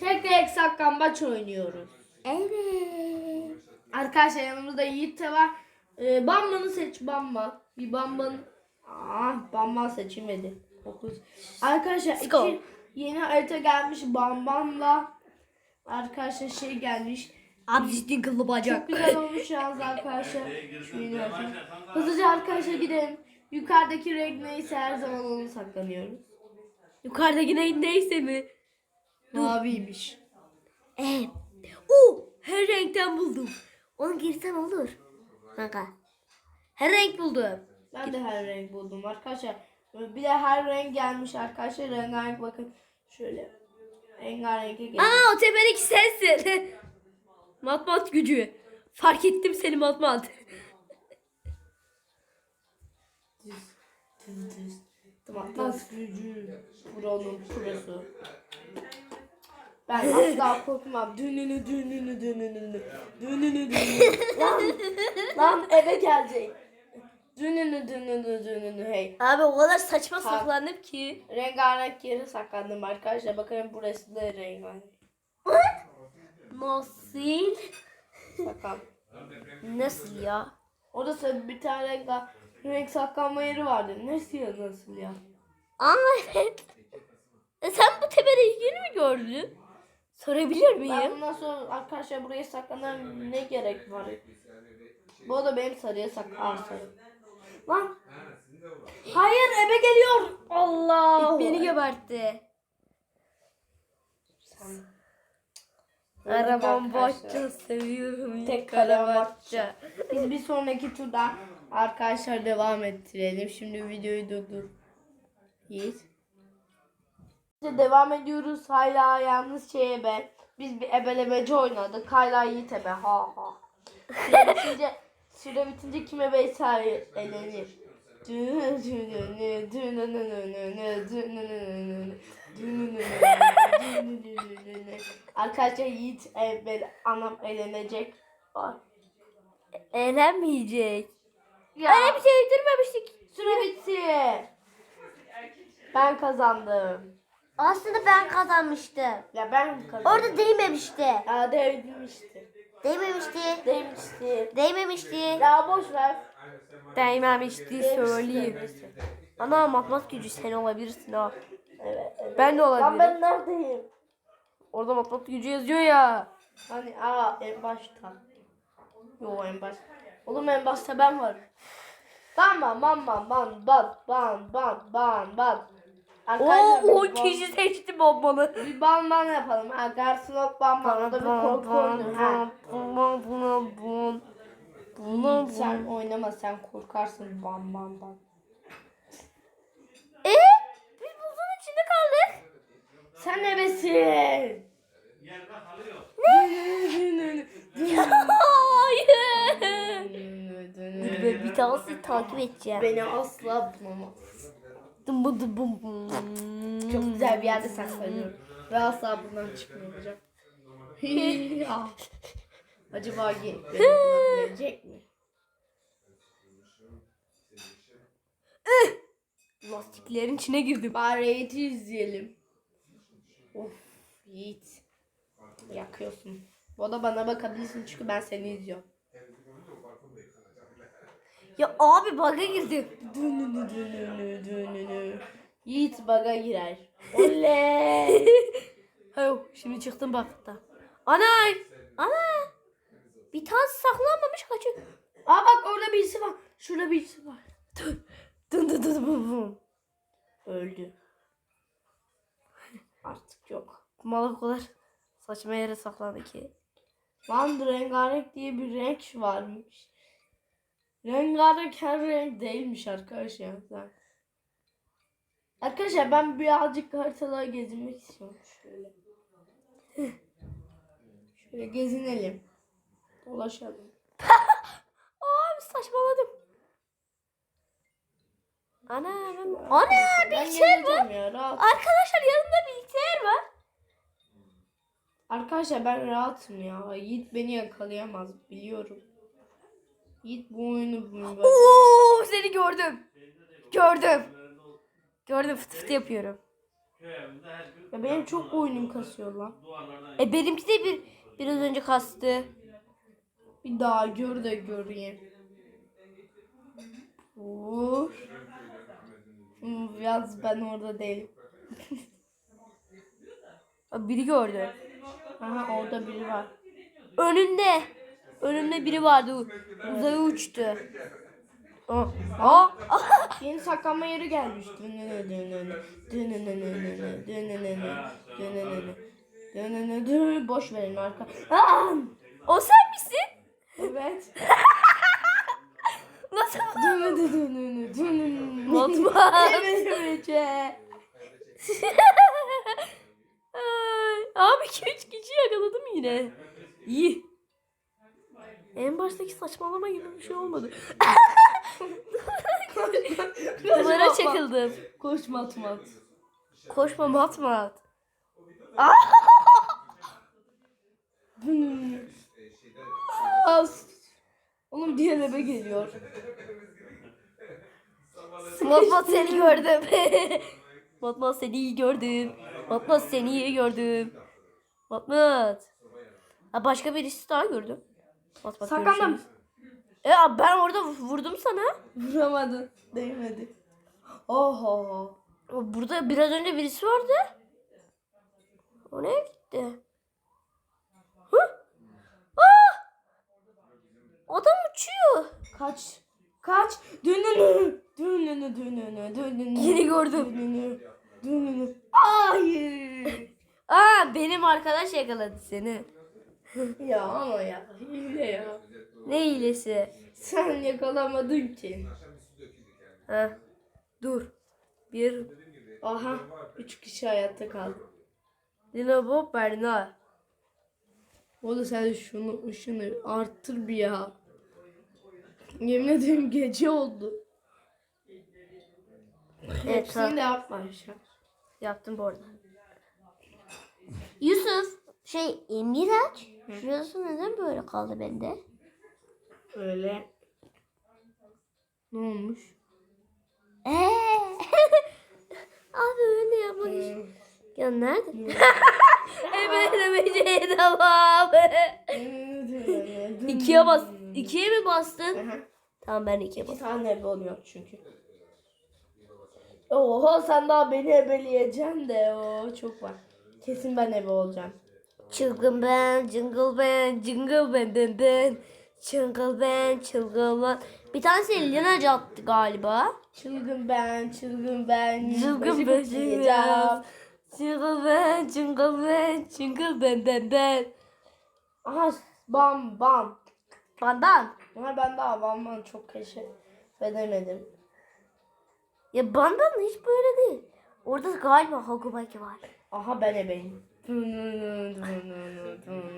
Tek renk saklambaç oynuyoruz. Evet. Arkadaşlar yanımızda Yiğit de var. Ee, Bamba'nı seç Bamba. Bir Bamba'nın... Ah Bamba seçilmedi. Dokuz. Arkadaşlar go. iki yeni harita gelmiş Bambam'la. Arkadaşlar şey gelmiş. Abi ciddi kıllı bacak. Çok güzel olmuş yalnız arkadaşlar. Yeni harita. Hızlıca arkadaşlar gidelim. Yukarıdaki renk neyse her zaman onu saklanıyoruz. Yukarıdaki ne, neyse mi? Maviymiş. Evet. Oo, her renkten buldum. Onu girsem olur. Kanka. Her renk buldum. Ben de her renk buldum arkadaşlar. Bir de her renk gelmiş arkadaşlar. Rengarenk bakın. Şöyle. Rengarenk gelmiş. Aa o tepedeki sensin. mat mat gücü. Fark ettim seni mat mat. Düz. Düz düz. Atlas gücü. Buranın prosu. Ben asla korkmam. Dününü dününü dününü dününü dününü. Lan, lan eve gelecek. Dününü dününü dününü hey. Abi o kadar saçma Tamam. saklandım ki. Rengarenk yere saklandım arkadaşlar. Bakın burası da rengarenk. Nasıl? Saklan. Nasıl ya? Orada bir tane renk, renk saklanma yeri vardı. Nasıl ya nasıl ya? Aa evet. E sen bu tepede yeni mi gördün? Sorabilir Ben miyim? bundan sonra arkadaşlar buraya saklanan ne gerek var? Bu da benim sarıya saklan sarı. Lan. Hayır ebe geliyor. Allah. Beni gebertti. Sen- Arabam bahçe seviyorum. Tek bahçe. Biz bir sonraki turda arkadaşlar devam ettirelim. Şimdi videoyu durdur. Yiğit. İşte devam ediyoruz. Hala yalnız şeye be. Biz bir ebelemeci oynadık. Hala Yiğit ebe. Ha ha. Süre bitince, süre bitince kim ebeyse elenir. Arkadaşlar Yiğit ebe, anam elenecek. Ay. Eğlenmeyecek. Ya. Öyle bir şey uydurmamıştık. Süre bitti. Ben kazandım. Aslında ben kazanmıştım. Ya ben kazandım. Orada değmemişti. Ya değmişti. Değmemişti. Değmişti. Değmemişti. Ya boş ver. Değmemişti söyleyeyim. Ana matematik gücü sen olabilirsin ha. Evet, evet. Ben de Lan olabilirim. ben neredeyim? Orada matematik gücü yazıyor ya. Hani aa en başta. Yo en baş. Oğlum en başta ben ban ban ban ban ban ban ban ban. Oo Arkadaşlar, o bir ban- kişi seçti bombalı. Bir ban ban yapalım. Ha Garsinok ban ban. O da bir korku oyunu. Ha. Yiğit, sen oynama sen korkarsın ban ban ban. E biz buzun içinde kaldık. Sen nebesin? Hayır. Dur be bir tanesi takip edeceğim. Beni asla bulamaz. Dım bım dım bım bım. Çok güzel bir yerde saklanıyorum. Ve asla buradan çıkmayacağım. Ah. Acaba ge- beni bulabilecek mi? Lastiklerin içine girdim. Bari Yiğit'i izleyelim. Of Yiğit. Yakıyorsun. Bu da bana bakabilirsin çünkü ben seni izliyorum. Ya abi bug'a girdim. Dününü dününü dününü. Yiğit baga girer. Oley. Ha yok şimdi çıktım bakta. Anay. Ana. Bir tanesi saklanmamış kaçıyor. Aa bak orada birisi var. Şurada birisi var. Dın dın dın dın bum. Öldü. Artık yok. Malı o kadar saçma yere saklandı ki. Lan rengarenk diye bir renk varmış. Rengarenk her renk değilmiş arkadaşlar. Arkadaşlar ben birazcık haritalara gezinmek istiyorum. Şöyle. Şöyle gezinelim. Dolaşalım. Abi saçmaladım. Ana ben... Ana bilgisayar var. gezeceğim ya rahat. Arkadaşlar yanında bilgisayar var. Arkadaşlar ben rahatım ya. Yiğit beni yakalayamaz biliyorum. Yiğit bu oyunu Oo seni gördüm. Gördüm. Gördüm fıtı fıtı yapıyorum. Ya benim çok boynum kasıyor lan. E benimki de bir biraz önce kastı. Bir daha gör de göreyim. Vur. Yalnız ben orada değilim. Biri gördü. Aha orada biri var. Önünde. Önünde biri vardı. Uzaya uçtu. Aa, aa, Yeni saklanma yeri gelmiş. Boş verin arka. Aa! o sen misin? Evet. Nasıl? Dönene. Batman. Abi 2 3 kişi yakaladım yine. İyi. En baştaki saçmalama gibi bir şey olmadı. Duvara çakıldım. Koş mat mat. Koşma mat mat. Az. Oğlum diğer eve geliyor. Mat mat seni gördüm. mat mat seni iyi gördüm. Mat mat seni iyi gördüm. Mat mat. Ha, başka birisi daha gördüm. Mat mat Saklandım. E ben orada vurdum sana. Vuramadın. Değmedi. Oho. Burada biraz önce birisi vardı. O nereye gitti? Hı? Aa! Adam uçuyor. Kaç. Kaç. Dönünü. Dönünü dönünü dönünü. Yeni gördüm. Dönünü. Dönünü. Hayır. Aa benim arkadaş yakaladı seni. Ya ama ya. Hile ya. Ne hilesi? Sen yakalamadın ki. Ha. Dur. Bir. Aha. Üç kişi hayatta kaldı. Dina Bob Berna. O da sen şunu ışını arttır bir ya. Yemin ederim gece oldu. Evet Hepsini tamam. de yapma Ayşe. Yaptım bu arada. Yusuf. Şey e, Miraç. Şurası neden böyle kaldı bende? Öyle. Ne olmuş? Eee. Abi öyle yapmak Hmm. Ya nerede? Ebelemeyeceği tamam. İkiye bas. İkiye mi bastın? Aha. Tamam ben ikiye İki bastım. tane ebe oluyor çünkü. Oha sen daha beni ebeleyeceksin de o çok var. Kesin ben ebe olacağım. Çılgın ben, jingle ben, jingle ben, ben, ben. Çılgın ben, çılgın ben. Bir tanesi Lina'cı attı galiba. Çılgın ben, çılgın ben. Çılgın ben, çılgın Çılgın ben, çılgın ben, çılgın ben, ben, ben. Aha bam bam. Bandan. Ama ben daha bam bam çok keşfedemedim. Ya bandan hiç böyle değil. Orada galiba Hagubaki var. Aha ben ebeyim.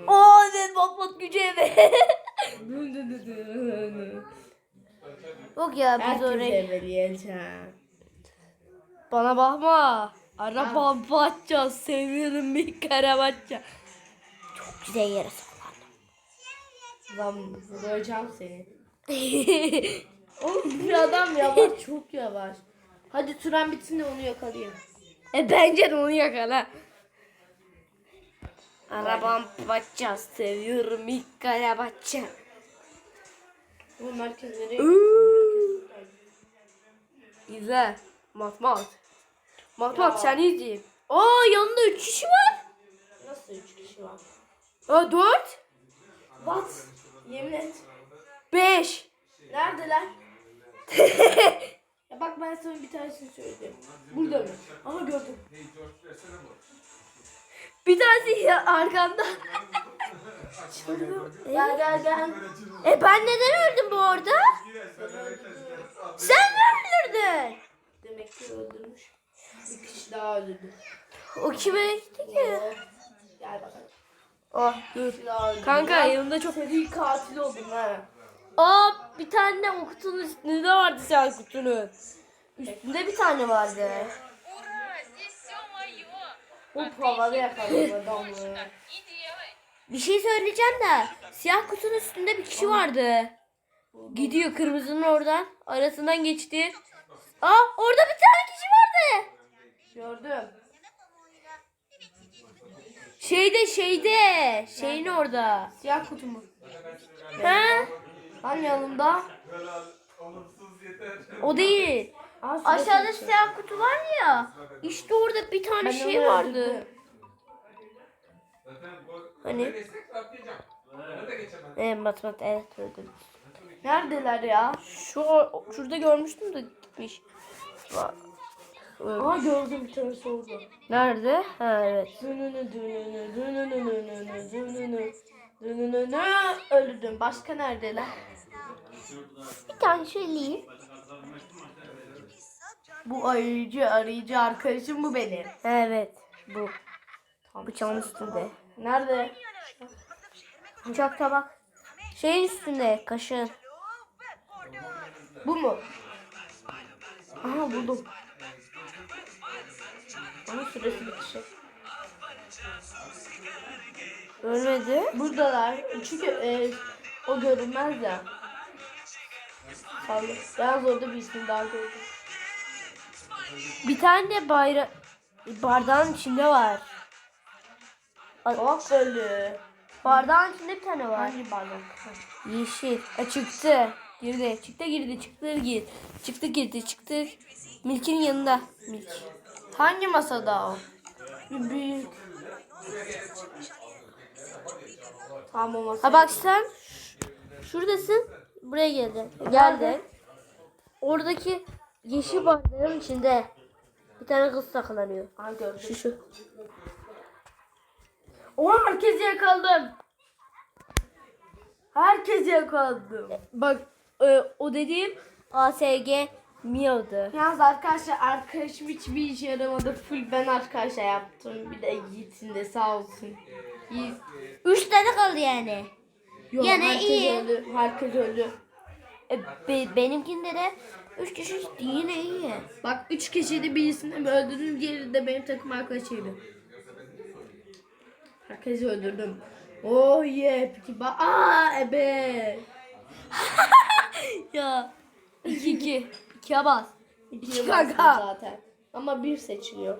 Oo evet bak bak gücü eve. Yok ya biz Herkes oraya. ebeleyeceğim. Bana bakma. Araba batacağız. Seviyorum bir kere batacağız. Çok güzel yere saklandım. Lan vuracağım seni. Oğlum bir adam yavaş çok yavaş. Hadi süren bitsin de onu yakalayayım. e bence de onu yakala. Arabam batacağız. Seviyorum ilk kere batacağız. Oğlum herkes nereye İzle. Mat mat. Mat mat seni izleyeyim. Aa yanında üç kişi var. Nasıl üç kişi var? Aa dört. What? Yemin et. Beş. Neredeler? ya bak ben sana bir tanesini söyleyeyim. Burada mı? Aha gördüm. Bir tanesi ya arkanda. Gel gel gel. E ben neden öldüm bu arada? Sen mi öldürdün? Demek ki öldürmüş. Bir kişi daha öldürdü. O kime gitti ki? Gel bakalım. Oh dur. Kanka Ya, yanında çok... Seri katil oldum ha. Aa bir tane de o kutunun üstünde vardı sen kutunun. Üstünde bir tane vardı. Hop havada yakaladım. Bir şey söyleyeceğim de siyah kutunun üstünde bir kişi vardı. Gidiyor kırmızının oradan. Arasından geçti. Aa orada bir tane kişi vardı. Gördüm. Şeyde şeyde. Şeyin orada. Siyah kutu mu? He? Lan yanımda. O değil. Aa, Aşağıda siyah kutu var ya. İşte orada bir tane Ben şey onu vardı. öldürdüm. Hani? Evet matematik evet öldüm. Neredeler ya? Şu şurada görmüştüm de gitmiş. Aa gördüm bir tanesi orada. Nerede? Ha evet. Dününü dününü dününü dününü dününü dününü öldürdüm. Başka neredeler? Bir tane söyleyeyim. Bu arayıcı arayıcı arkadaşım bu benim. Evet. Bu. Bıçağın üstünde. Nerede? Bıçak tabak. Şeyin üstünde. Kaşığın. Bu mu? Aha buldum. Ama süresi bitecek. Ölmedi. Buradalar. Çünkü e, o görünmez ya. Sağlık. Yalnız orada bir isim daha gördüm. Bir tane de bayra bardağın içinde var. Bak böyle. Bardağın içinde bir tane var. Hangi bardak? Yeşil. E, çıktı. Girdi. Çıktı girdi. Çıktı girdi. Çıktı girdi. Çıktı. Milk'in yanında. Milk. Hangi masada o? Büyük. Tamam o masa. Ha bak sen şuradasın. Buraya geldin. Geldin. Oradaki yeşil bardağın içinde bir tane kız saklanıyor. Ha gördüm. Şu şu. Oha herkesi yakaladım. Herkesi yakaladım. Bak e, o dediğim ASG Mia'dı. Yalnız arkadaşlar arkadaşım hiçbir işe yaramadı. Full ben arkadaşlar yaptım. Bir de Yiğit'in de sağ olsun. Yiğit. Üç tane kaldı yani. Yok, Yine herkes iyi. öldü. Herkes öldü. E, be- benimkinde de üç kişi yine iyi. Bak üç kişiydi birisini öldürdüm. Diğeri de benim takım arkadaşıydı. Herkesi öldürdüm. Oh yeah. Peki ba Aa ebe. Ya. İki iki. İkiye bas. İkiye Kanka. bastım zaten. Ama bir seçiliyor.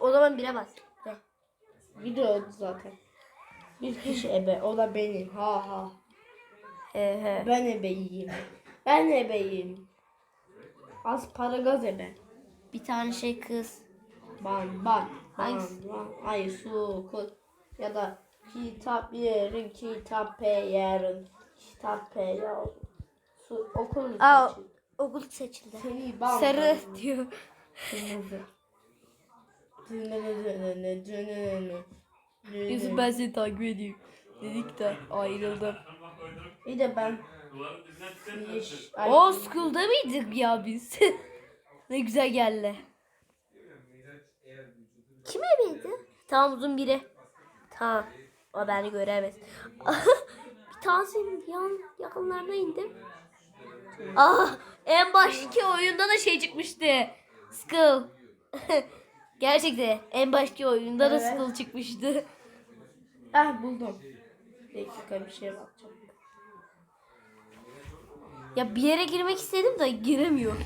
O zaman bire bas. De. Video oldu zaten. Bir kişi ebe. O da benim. Ha ha. He he. Ben ebeyim. Ben ebeyim. Az para gaz ebe. Bir tane şey kız. Ban ban. Ban Hangisi? ban. Ay su kul. Ya da kitap yerin kitap yerin. Kitap yerin. Su okul Aa için. okul seçildi. Seni ban. Sarı ban. diyor. Kırmızı. Yusuf ben seni takip ediyorum. Dedik de ayrıldım. Bir de ben. Ay, O school'da mıydık ya biz? ne güzel geldi. Kim eviydi? Tamam uzun biri. Tamam. O beni göremez. bir tanesinin yan, yakınlarına indim. Ah, en baştaki oyunda da şey çıkmıştı. Skull. Gerçekten en baştaki oyunda da Evet. Skull çıkmıştı. Ah buldum. Bir dakika bir şeye bakacağım. Ya bir yere girmek istedim de giremiyor.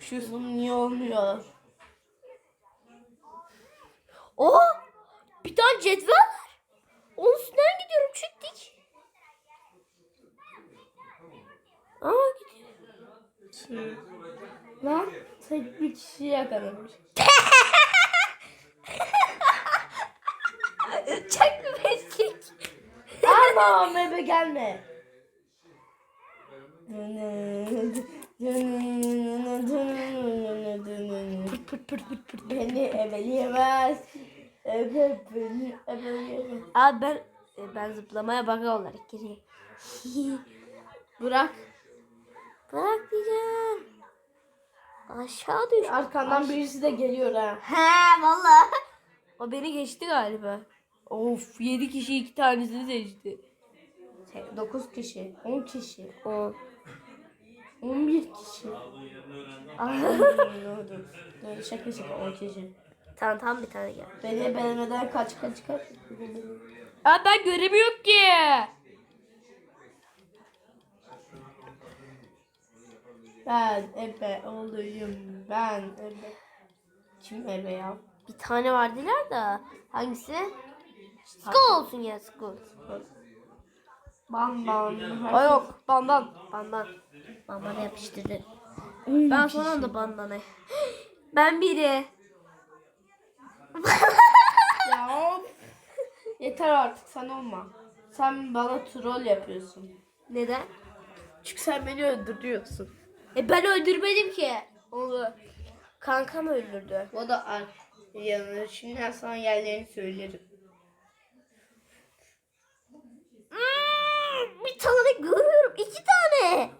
Şu Bu niye olmuyor? O bir tane cetvel var. Onun üstünden gidiyorum çektik. Aa gidiyor. Lan tek bir kişi yakalamış. Çek meslik. Ama ebe gelme. Pırt pırt pırt pırt. Beni ebeleyemez. Ebe beni ebeleyemez. Abi ben e, ben zıplamaya baka olarak gireyim. Bırak. Bırak diyeceğim. Aşağı düş. Arkandan birisi de geliyor ha. He valla. O beni geçti galiba. Of 7 kişi iki tanesini seçti. 9 kişi, 10 kişi, O. 11 kişi. Dur, şaka şaka 10 kişi. Tamam tamam bir tane gel. Beni ebelemeden kaç kaç kaç. Abi ben göremiyorum ki. Ben ebe olayım. Ben ebe. Kim ebe ya? Bir tane vardılar da. Hangisi? Skull olsun ya Skull. Ban ban. Aa yok bandan. Bandan. Bandana yapıştırdı. Ben son anda bandana. Ben biri. Ya of. Yeter artık sen olma. Sen bana troll yapıyorsun. Neden? Çünkü sen beni öldürüyorsun. E ben öldürmedim ki. Onu kankam öldürdü. O da ar- yanı. Şimdi ben sana yerlerini söylerim. Bir tane görüyorum. iki tane.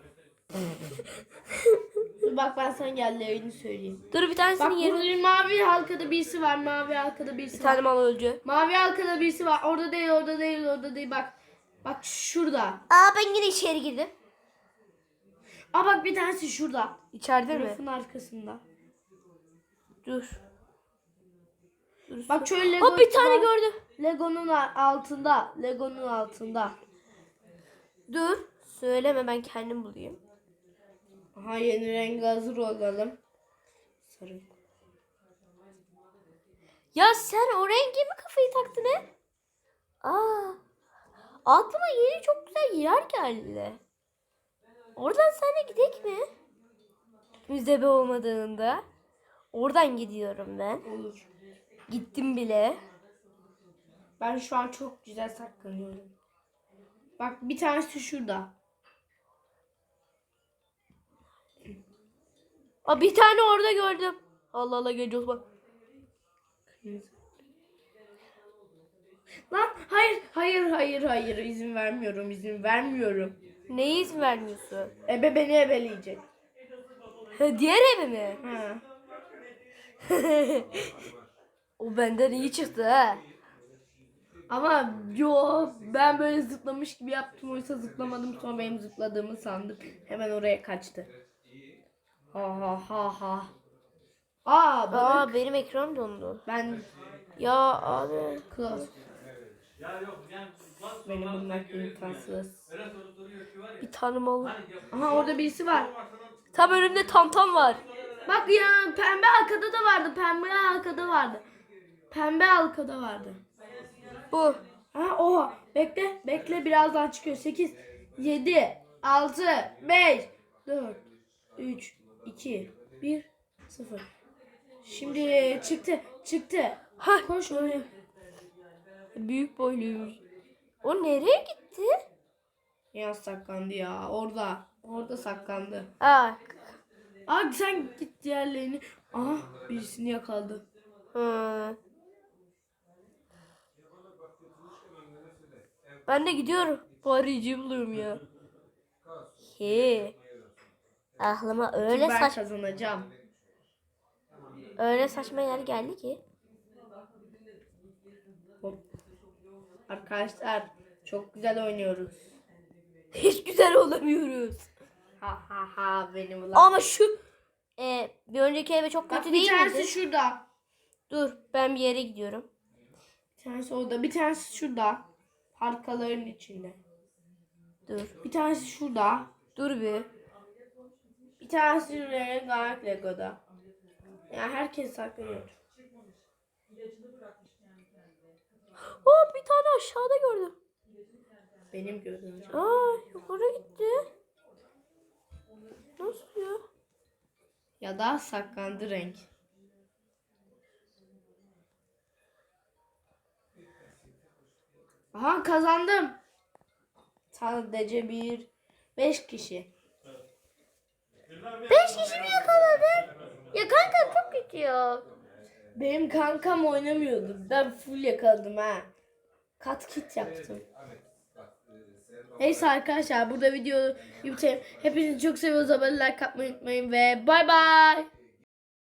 Dur bak ben sana yerlerini söyleyeyim. Dur bir Bak tanesini yerim. burada mavi halkada birisi var. Mavi halkada birisi Bir var. tane mal öldü. Mavi halkada birisi var. Orada değil, orada değil, orada değil. Bak. Bak şurada. Aa ben yine içeri girdim. Aa bak bir tanesi şurada. İçeride mi? Rafın arkasında. Dur. Dur. Bak şöyle Lego Hop bir tane gördüm. Lego'nun altında. Lego'nun altında. Dur. Söyleme ben kendim bulayım. Aha yeni rengi hazır olalım. Sarı. Ya sen o renge mi kafayı taktın he? Aa. Aklıma yeni çok güzel yer geldi. Oradan senle gidek mi? Müzebe olmadığında. Oradan gidiyorum ben. Olur. Gittim bile. Ben şu an çok güzel saklanıyorum. Bak bir tanesi şurada. Aa, bir tane orada gördüm. Allah Allah geliyoruz bak. Lan hayır hayır hayır hayır izin vermiyorum izin vermiyorum. Neye izin vermiyorsun? Ebe beni ebeleyecek. Ha, Diğer eve mi? Ha. o benden iyi çıktı ha. Ama yo ben böyle zıplamış gibi yaptım oysa zıplamadım sonra benim zıpladığımı sandık. Hemen oraya kaçtı. Ha ha ha ha. Aa balık. Aa benim ekran dondu. Ben Ya abi. close. Benim bunlar imkansız. Bir tane mal. Aha orada birisi var. Tam önümde tamtam var. Bak ya pembe halkada da vardı. Pembe halkada vardı. Pembe halkada vardı. Bu. Ha oha. Bekle. Bekle birazdan çıkıyor. 8, 7, 6, 5, 4, 3, 2, 1, 0. Şimdi çıktı. Çıktı. Ha. Koş oraya. Büyük boyluymuş. O nereye gitti? Ya saklandı ya. Orada. Orada saklandı. Aa. Aa sen git diğerlerini. Aha birisini yakaladı. Hı. Ben de gidiyorum. Bari buluyorum ya. He. Aklıma öyle ben saç kazanacağım. öyle saçma yer geldi ki. Hop. Arkadaşlar çok güzel oynuyoruz. Hiç güzel olamıyoruz. Ha ha ha benim ulan. Ama şu e, bir önceki eve çok Bak kötü bir değil tanesi miydi? şurada. Dur ben bir yere gidiyorum. Bir tanesi orada. Bir tanesi şurada. Arkaların içinde. Dur. Bir tanesi şurada. Dur bir. Bir tanesi rengarenk Lego'da. Ya herkes saklanıyor. Aa bir tane aşağıda gördüm. Benim gördüğüm. Aa yukarı gitti. Nasıl ya? Ya da saklandı renk. Aha kazandım. Sadece bir beş kişi. Beş kişi mi yakaladın? Ya kanka çok kötü ya. Benim kankam oynamıyordu. Ben full yakaladım ha. Kat kit yaptım. Neyse arkadaşlar burada videoyu bitirelim. Hepinizi çok seviyoruz. Abone like atmayı unutmayın ve bay bay.